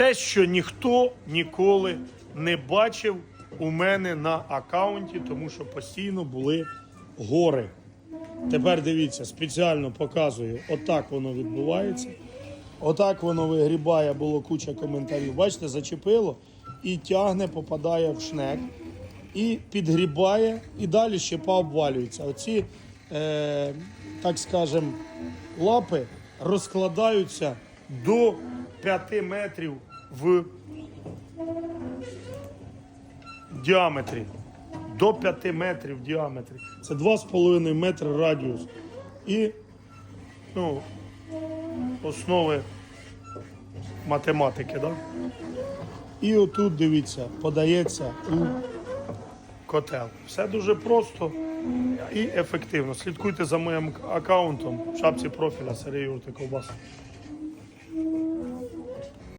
те, що ніхто ніколи не бачив у мене на аккаунті, тому що постійно були гори. Тепер дивіться, спеціально показую, отак воно відбувається. Отак воно вигрібає, було куча коментарів. Бачите, зачепило і тягне, попадає в шнек, і підгрібає, і далі щепа обвалюється. Оці, е, так скажем, лапи розкладаються до 5 метрів в діаметрі. До 5 метрів в діаметрі. Це 2,5 метри радіус. І ну, основи математики. Да? І отут, дивіться, подається у котел. Все дуже просто і ефективно. Слідкуйте за моїм аккаунтом в шапці профіля Сергій Юрти Ковбас.